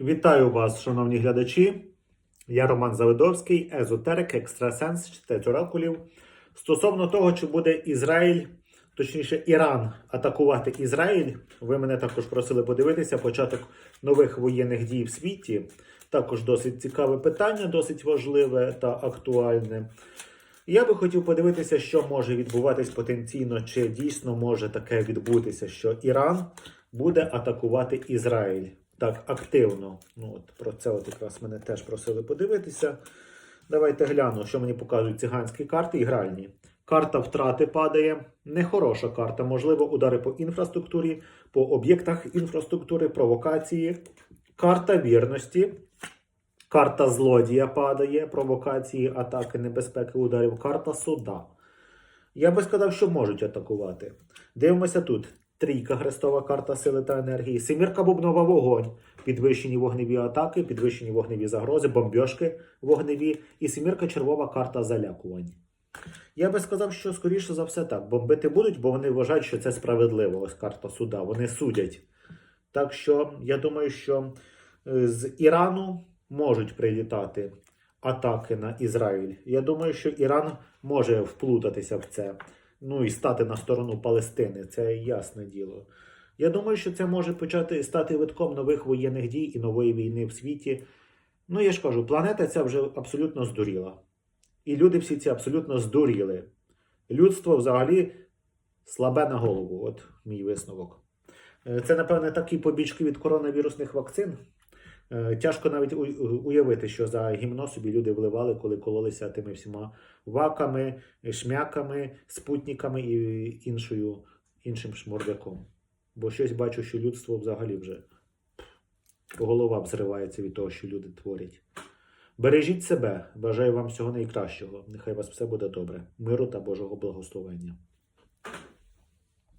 Вітаю вас, шановні глядачі. Я Роман Завидовський, езотерик, екстрасенс, читець оракулів. Стосовно того, чи буде Ізраїль, точніше Іран, атакувати Ізраїль, ви мене також просили подивитися початок нових воєнних дій в світі. Також досить цікаве питання, досить важливе та актуальне. Я би хотів подивитися, що може відбуватись потенційно, чи дійсно може таке відбутися, що Іран буде атакувати Ізраїль так активно. Ну от про це от якраз мене теж просили подивитися. Давайте гляну, що мені показують циганські карти і гральні. Карта втрати падає. Нехороша карта. Можливо, удари по інфраструктурі, по об'єктах інфраструктури, провокації. Карта вірності. Карта злодія падає, провокації, атаки, небезпеки, ударів. Карта суда. Я би сказав, що можуть атакувати. Дивимося тут. Трійка хрестова карта сили та енергії, семірка бубнова вогонь, підвищені вогневі атаки, підвищені вогневі загрози, бомбьошки вогневі, і семірка червова карта залякувань. Я би сказав, що скоріше за все так. Бомбити будуть, бо вони вважають, що це справедливо. Ось карта суда. Вони судять. Так що я думаю, що е, з Ірану можуть прилітати атаки на Ізраїль. Я думаю, що Іран може вплутатися в це. Ну і стати на сторону Палестини, це ясне діло. Я думаю, що це може почати стати витком нових воєнних дій і нової війни в світі. Ну, я ж кажу, планета ця вже абсолютно здуріла. І люди всі ці абсолютно здуріли. Людство взагалі слабе на голову, от мій висновок. Е, Це, напевне, такі побічки від коронавірусних вакцин. Е, Тяжко навіть уявити, що за гімно собі люди вливали, коли кололися тими всіма ваками, шмяками, спутниками і іншою, іншим шмордяком. Бо щось бачу, що людство взагалі вже голова взривається від того, що люди творять. Бережіть себе, бажаю вам всього найкращого. Нехай вас все буде добре. Миру та Божого благословення.